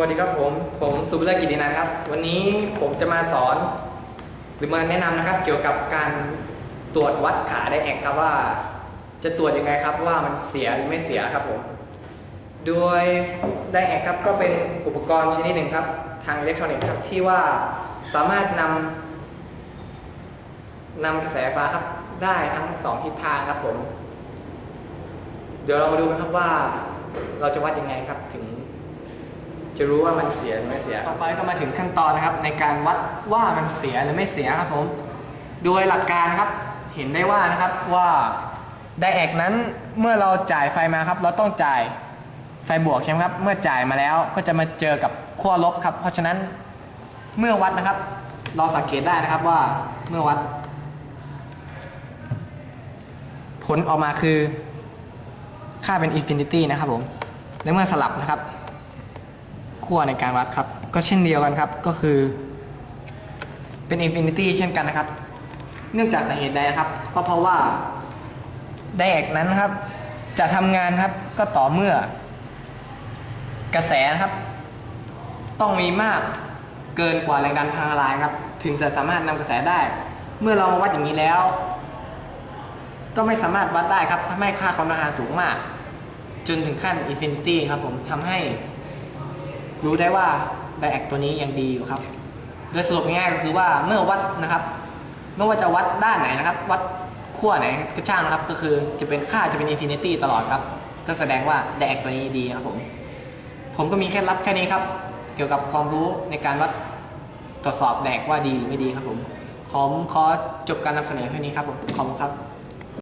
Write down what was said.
วัสดีครับผม ผมสุภเลิศกิตินันครับ วันนี้ผมจะมาสอน หรือมาแนะนำนะครับ เกี่ยวกับการตรวจวัดขาไดแอกครับว่า จะตรวจยังไงครับว่ามันเสียหรือไม่เสียครับผม โดยไดแอกครับก็เป็นอุปกรณ์ชนิดหนึ่งครับ ทางอิเล็กทรอนิกส์ครับที่ว่าสามารถนำนำกระแสไฟฟ้าครับได้ทั้งสองทิศทางครับผม เดี๋ยวเรามาดูกันครับว่าเราจะวัดยังไงครับถึง จะรู้ว่ามันเสียหรือไม่เสีย ต่อไปก็มาถึงขั้นตอนนะครับ ในการวัดว่ามันเสียหรือไม่เสียครับผม โดยหลักการนะครับ เห็นได้ว่านะครับว่าไดแอกนั้นเมื่อเราจ่ายไฟมาครับ เราต้องจ่ายไฟบวกใช่ไหมครับ เมื่อจ่ายมาแล้วก็จะมาเจอกับขั้วลบครับ เพราะฉะนั้นเมื่อวัดนะครับ เราสังเกตได้นะครับว่าเมื่อวัด ผลออกมาคือค่าเป็นอินฟินิตี้นะครับผมและเมื่อสลับนะครับ ขั้วในการวัดครับ ก็เช่นเดียวกันครับก็คือ เป็นอินฟินิตี้เช่นกันนะครับ เนื่องจากสาเหตุใดนะครับ ก็เพราะว่าไดแอกนั้นครับ จะทำงานครับก็ต่อเมื่อ กระแสครับ ต้องมีมากเกินกว่าแรงดันทางละลายครับ ถึงจะสามารถนำกระแสได้ เมื่อเรามาวัดอย่างนี้แล้ว ก็ไม่สามารถวัดได้ครับถ้าไม่ค่าความต้านทานสูงมาก จนถึงขั้นอินฟินิตี้ครับผมทำให้ รู้ได้ว่าไดแอกตัวนี้ยังดีอยู่ครับ โดยสรุปง่ายๆก็คือว่าเมื่อวัดนะครับ ไม่ว่าจะวัดด้านไหนนะครับ วัดขั้วไหนก็ช่างนะครับ ก็คือจะเป็นค่าจะเป็นอินฟินิตี้ตลอดครับ ก็แสดงว่าไดแอกตัวนี้ดีครับผม ผมก็มีแค่รับแค่นี้ครับ เกี่ยวกับความรู้ในการวัดตรวจสอบแดกว่าดีหรือไม่ดีครับผม ผมขอจบการนำเสนอแค่นี้ครับผมขอบคุณครับ